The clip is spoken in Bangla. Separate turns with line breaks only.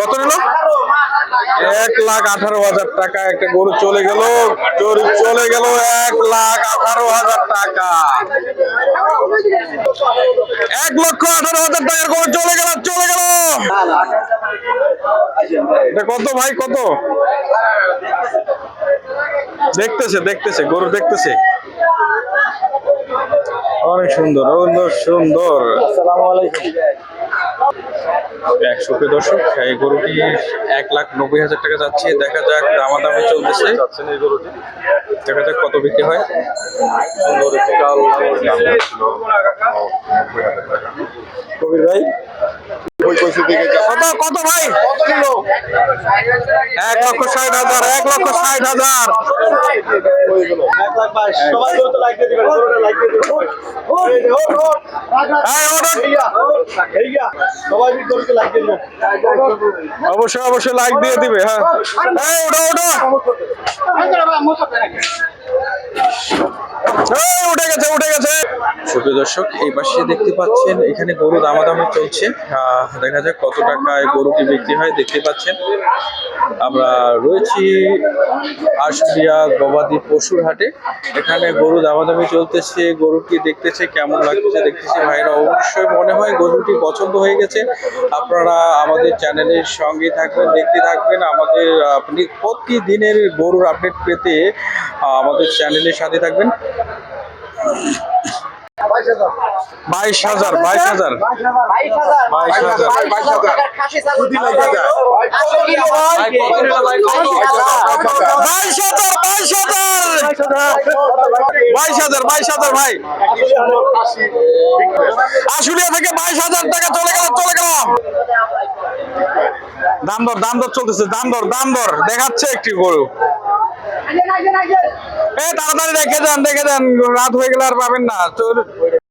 কত নিল? এক লাখ আঠারো হাজার টাকা, একটা গরু চলে গেল, গরু চলে গেল এক লাখ আঠারো হাজার টাকা। এক লক্ষ আঠারো হাজার টাকার গরু চলে গেল চলে গেল। এটা কত ভাই, কত? দেখতেছে দেখতেছে, গরু দেখতেছে। অনেক সুন্দর সুন্দর। সুন্দর একশো কে দর্শক এই গরুটি এক লাখ নব্বই হাজার টাকা যাচ্ছে। দেখা যাক দামাদামি চলতেছে। দেখা যাক কত বিক্রি হয়। কবির ভাই কত কত ভাই? এক লক্ষ ষাট হাজার এক লক্ষ ষাট হাজার। হ্যাঁ, ওঠো। অবশ্যই অবশ্যই লাইক দিয়ে দিবে হ্যাঁ। এই, ওটা ওঠো এই, উঠে গেছে উঠে গেছে। সুপ্রিয় দর্শক, এই পাশে দেখতে পাচ্ছেন, এখানে গরু দামাদামি চলছে। দেখা যাক কত টাকায় গরুটি বিক্রি হয়। দেখতে পাচ্ছেন, আমরা রয়েছি আশুলিয়া গবাদি পশুর হাটে। এখানে গরু দামাদামি চলতেছে। গরুটি দেখতেছে, কেমন লাগতেছে দেখতেছে? ভাইরা, অবশ্যই মনে হয় গরুটি পছন্দ হয়ে গেছে। আপনারা আমাদের চ্যানেলের সঙ্গে থাকবেন, দেখতে থাকবেন। আমাদের, আপনি প্রতিদিনের গরুর আপডেট পেতে আমাদের চ্যানেলের সাথে থাকবেন। বাইশ হাজার বাইশ হাজার। বাইশ হাজার। বাইশ হাজার বাইশ হাজার, ভাই। আশুলিয়া থেকে বাইশ হাজার টাকা চলে গেল চলে গেল। দাম দর দাম দর চলতেছে, দাম দর দাম দর। দেখাচ্ছে একটি গরু। তাড়াতাড়ি দেখে যান দেখে যান রাত হয়ে গেলে আর পাবেন না।